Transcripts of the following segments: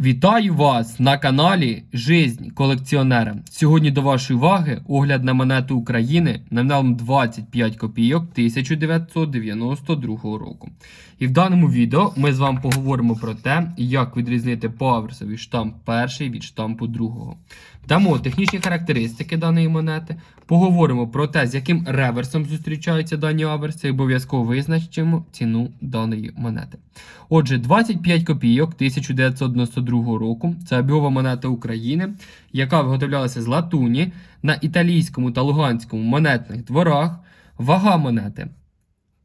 Вітаю вас на каналі Жизнь колекціонера. Сьогодні до вашої уваги огляд на монету України номіналом 25 копійок 1992 року. І в даному відео ми з вами поговоримо про те, як відрізнити паверсовий штамп перший від штампу другого. Дамо технічні характеристики даної монети, поговоримо про те, з яким реверсом зустрічаються дані аверси, і обов'язково визначимо ціну даної монети. Отже, 25 копійок 1992 року це обігова монета України, яка виготовлялася з латуні на італійському та луганському монетних дворах. Вага монети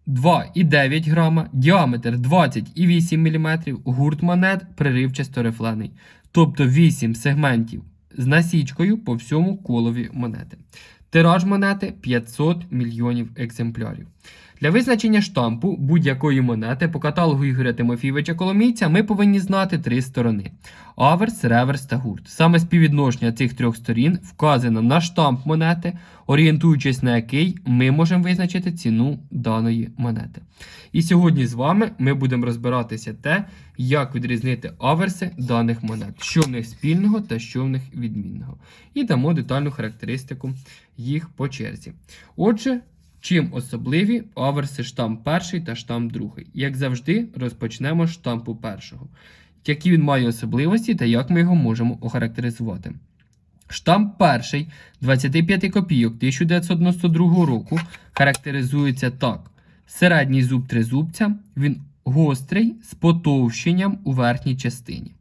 2,9 грама, діаметр 20,8 мм, гурт монет приривчасто рифлений, тобто 8 сегментів з насічкою по всьому колові монети. Тираж монети 500 мільйонів екземплярів. Для визначення штампу будь-якої монети по каталогу Ігоря Тимофійовича Коломійця ми повинні знати три сторони: аверс, реверс та гурт. Саме співвідношення цих трьох сторін вказано на штамп монети, орієнтуючись на який ми можемо визначити ціну даної монети. І сьогодні з вами ми будемо розбиратися те, як відрізнити аверси даних монет, що в них спільного та що в них відмінного. І дамо детальну характеристику їх по черзі. Отже, Чим особливі аверси штамп перший та штамп другий. Як завжди, розпочнемо з штампу першого. Які він має особливості та як ми його можемо охарактеризувати. Штамп перший 25 копійок 1992 року характеризується так: середній зуб тризубця, він гострий з потовщенням у верхній частині.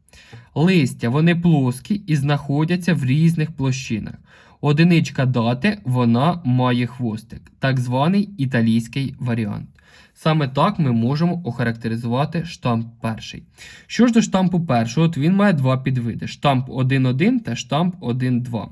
Листя вони плоскі і знаходяться в різних площинах. Одиничка дати вона має хвостик, так званий італійський варіант. Саме так ми можемо охарактеризувати штамп перший. Що ж до штампу першого, то він має два підвиди: штамп 1.1 та штамп 1.2.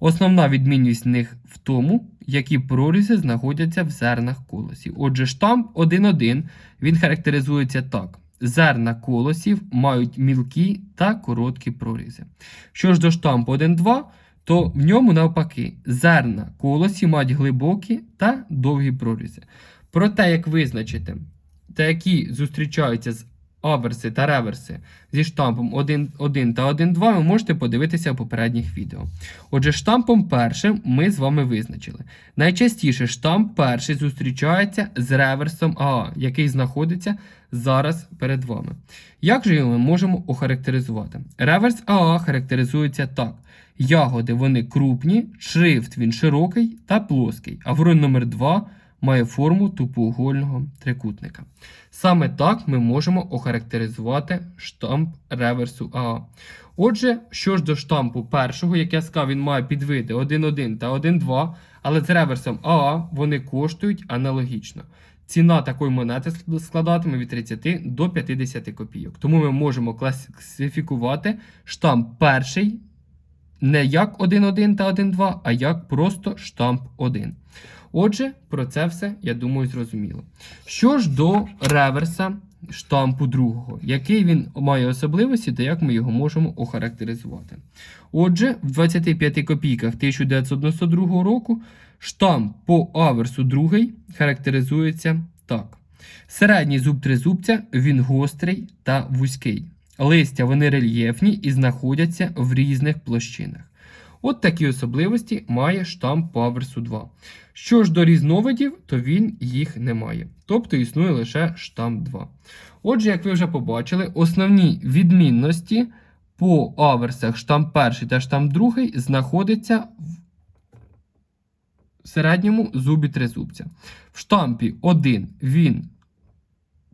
Основна відмінність них в тому, які прорізи знаходяться в зернах колосів. Отже, штамп 1.1 він характеризується так. Зерна колосів мають мілкі та короткі прорізи. Що ж до штампу 1.2, то в ньому навпаки зерна колосі мають глибокі та довгі прорізи. Про те, як визначити, та які зустрічаються з аверси та реверси зі штампом 1.1 та 1.2, ви можете подивитися в попередніх відео. Отже, штампом першим ми з вами визначили. Найчастіше штамп перший зустрічається з реверсом АА, який знаходиться зараз перед вами. Як же його ми можемо охарактеризувати? Реверс АА характеризується так. Ягоди вони крупні, шрифт він широкий та плоский, а ворон номер 2 має форму тупоугольного трикутника. Саме так ми можемо охарактеризувати штамп реверсу АА. Отже, що ж до штампу першого, як я сказав, він має підвиди 1.1 та 1.2, але з реверсом АА вони коштують аналогічно. Ціна такої монети складатиме від 30 до 50 копійок. Тому ми можемо класифікувати штамп перший не як 1.1 та 1.2, а як просто штамп 1. Отже, про це все, я думаю, зрозуміло. Що ж до реверса штампу другого, який він має особливості та як ми його можемо охарактеризувати. Отже, в 25 копійках 1992 року штамп по аверсу другий характеризується так. Середній зуб тризубця він гострий та вузький. Листя вони рельєфні і знаходяться в різних площинах. От такі особливості має штамп по аверсу 2. Що ж до різновидів, то він їх не має. Тобто існує лише штамп 2. Отже, як ви вже побачили, основні відмінності по аверсах штамп 1 та штамп 2 знаходяться в середньому зубі тризубця. В штампі 1 він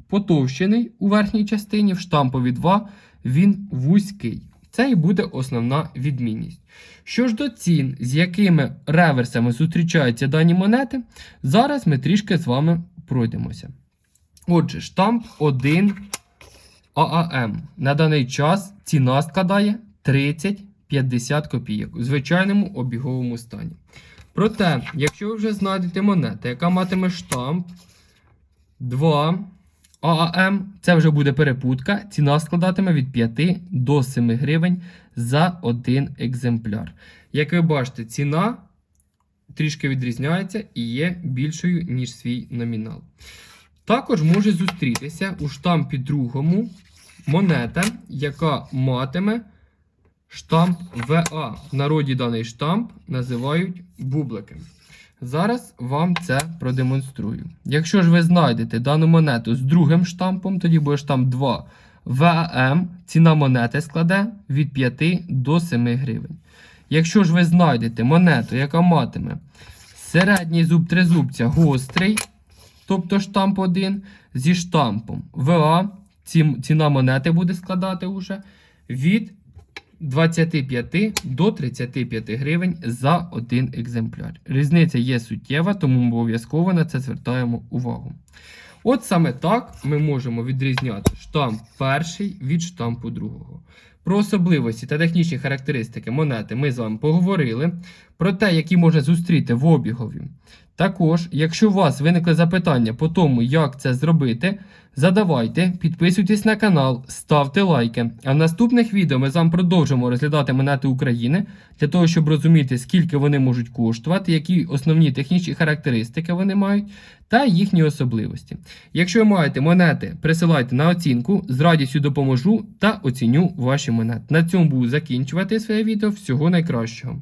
потовщений у верхній частині, в штампові 2 він вузький. Це і буде основна відмінність. Що ж до цін, з якими реверсами зустрічаються дані монети, зараз ми трішки з вами пройдемося. Отже, штамп 1 ААМ. На даний час ціна складає 30-50 копійок у звичайному обіговому стані. Проте, якщо ви вже знайдете монету, яка матиме штамп 2 ААМ, це вже буде перепутка. Ціна складатиме від 5 до 7 гривень за один екземпляр. Як ви бачите, ціна трішки відрізняється і є більшою, ніж свій номінал. Також може зустрітися у штампі другому монета, яка матиме штамп ВА. В народі даний штамп називають бубликом. Зараз вам це продемонструю. Якщо ж ви знайдете дану монету з другим штампом, тоді буде штамп 2 ВАМ, ціна монети складе від 5 до 7 гривень. Якщо ж ви знайдете монету, яка матиме середній зуб тризубця гострий, тобто штамп 1, зі штампом ВА, ціна монети буде складати уже від 25 до 35 гривень за один екземпляр. Різниця є суттєва, тому ми обов'язково на це звертаємо увагу. От саме так ми можемо відрізняти штамп перший від штампу другого. Про особливості та технічні характеристики монети ми з вами поговорили. Про те, які можна зустріти в обігові. Також, якщо у вас виникли запитання по тому, як це зробити, задавайте, підписуйтесь на канал, ставте лайки. А в наступних відео ми з вами продовжимо розглядати монети України для того, щоб розуміти, скільки вони можуть коштувати, які основні технічні характеристики вони мають та їхні особливості. Якщо ви маєте монети, присилайте на оцінку, з радістю допоможу та оціню ваші монети. На цьому буду закінчувати своє відео. Всього найкращого.